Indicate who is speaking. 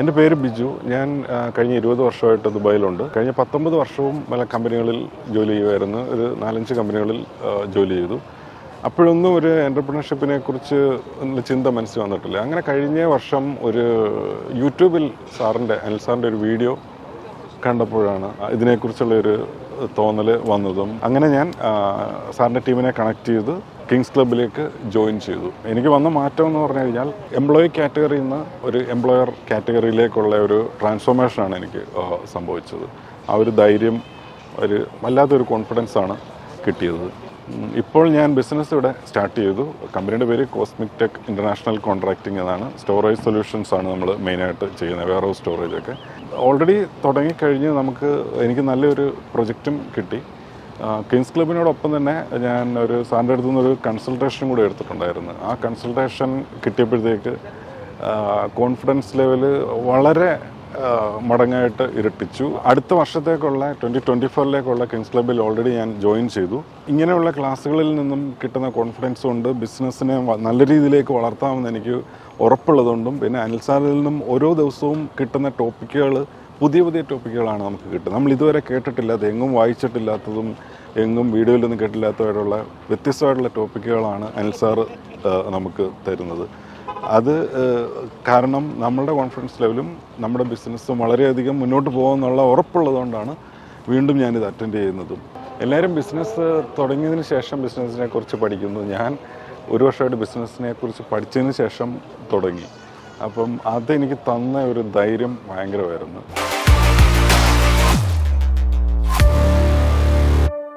Speaker 1: എന്റെ പേര് ബിജു. ഞാൻ കഴിഞ്ഞ ഇരുപത് വർഷമായിട്ട് ദുബായിലുണ്ട്. കഴിഞ്ഞ പത്തൊമ്പത് വർഷവും പല കമ്പനികളിൽ ജോലി ചെയ്യുമായിരുന്നു. ഒരു നാലഞ്ച് കമ്പനികളിൽ ജോലി ചെയ്തു. അപ്പോഴൊന്നും ഒരു എന്റർപ്രണർഷിപ്പിനെ കുറിച്ച് ചിന്ത മനസ്സിൽ വന്നിട്ടില്ല. അങ്ങനെ കഴിഞ്ഞ വർഷം ഒരു യൂട്യൂബിൽ സാറിന്റെ അനിൽ സാറിന്റെ ഒരു വീഡിയോ കണ്ടപ്പോഴാണ് ഇതിനെക്കുറിച്ചുള്ള ഒരു തോന്നൽ വന്നതും. അങ്ങനെ ഞാൻ സാറിന്റെ ടീമിനെ കണക്ട് ചെയ്ത് കിങ്സ് ക്ലബിലേക്ക് ജോയിൻ ചെയ്തു. എനിക്ക് വന്ന മാറ്റം എന്ന് പറഞ്ഞു കഴിഞ്ഞാൽ എംപ്ലോയി കാറ്റഗറിയിൽ നിന്ന് ഒരു എംപ്ലോയർ കാറ്റഗറിയിലേക്കുള്ള ഒരു ട്രാൻസ്ഫോർമേഷനാണ് എനിക്ക് സംഭവിച്ചത്. ആ ഒരു ധൈര്യം ഒരു വല്ലാത്തൊരു കോൺഫിഡൻസ് ആണ് കിട്ടിയത്. ഇപ്പോൾ ഞാൻ ബിസിനസ് ഇവിടെ സ്റ്റാർട്ട് ചെയ്തു. കമ്പനിയുടെ പേര് കോസ്മിക് ടെക് ഇന്റർനാഷണൽ കോൺട്രാക്റ്റിംഗ് എന്നാണ്. സ്റ്റോറേജ് സൊല്യൂഷൻസ് ആണ് നമ്മൾ മെയിനായിട്ട് ചെയ്യുന്നത് വേറെ സ്റ്റോറേജൊക്കെ ഓൾറെഡി തുടങ്ങിക്കഴിഞ്ഞ് നമുക്ക് എനിക്ക് നല്ലൊരു പ്രൊജക്റ്റും കിട്ടി. കിങ്സ് ക്ലബിനോടൊപ്പം തന്നെ ഞാൻ ഒരു സാറിന്റെ അടുത്തു നിന്നൊരു കൺസൾട്ടേഷൻ കൂടെ എടുത്തിട്ടുണ്ടായിരുന്നു. ആ കൺസൾട്ടേഷൻ കിട്ടിയപ്പോഴത്തേക്ക് കോൺഫിഡൻസ് ലെവൽ വളരെ മടങ്ങായിട്ട് ഇരട്ടിച്ചു. അടുത്ത വർഷത്തേക്കുള്ള ട്വന്റി ട്വന്റി ഫോറിലേക്കുള്ള കിങ്സ് ക്ലബിൽ ഓൾറെഡി ഞാൻ ജോയിൻ ചെയ്തു. ഇങ്ങനെയുള്ള ക്ലാസ്സുകളിൽ നിന്നും കിട്ടുന്ന കോൺഫിഡൻസ് കൊണ്ട് ബിസിനസ്സിനെ നല്ല രീതിയിലേക്ക് വളർത്താമെന്ന് എനിക്ക് ഉറപ്പുള്ളതുകൊണ്ടും പിന്നെ അനിൽ സാറിൽ നിന്നും ഓരോ ദിവസവും കിട്ടുന്ന ടോപ്പിക്കുകൾ പുതിയ പുതിയ ടോപ്പിക്കുകളാണ് നമുക്ക് കിട്ടുന്നത്. നമ്മൾ ഇതുവരെ കേട്ടിട്ടില്ലാത്ത എങ്ങും വായിച്ചിട്ടില്ലാത്തതും എങ്ങും വീഡിയോയിലൊന്നും കേട്ടില്ലാത്തതായിട്ടുള്ള വ്യത്യസ്തമായിട്ടുള്ള ടോപ്പിക്കുകളാണ് അനിൽ സാറ് നമുക്ക് തരുന്നത്. അത് കാരണം നമ്മുടെ കോൺഫിഡൻസ് ലെവലും നമ്മുടെ ബിസിനസ്സും വളരെയധികം മുന്നോട്ട് പോകുമെന്നുള്ള ഉറപ്പുള്ളതുകൊണ്ടാണ് വീണ്ടും ഞാനിത് അറ്റൻഡ് ചെയ്യുന്നതും. എല്ലാവരും ബിസിനസ് തുടങ്ങിയതിന് ശേഷം ബിസിനസ്സിനെ കുറിച്ച് പഠിക്കുന്നു. ഞാൻ ഒരു വർഷമായിട്ട് ബിസിനസ്സിനെ കുറിച്ച് പഠിച്ചതിന് ശേഷം തുടങ്ങി. അപ്പം അതെനിക്ക് തന്ന ഒരു ധൈര്യം ഭയങ്കരമായിരുന്നു.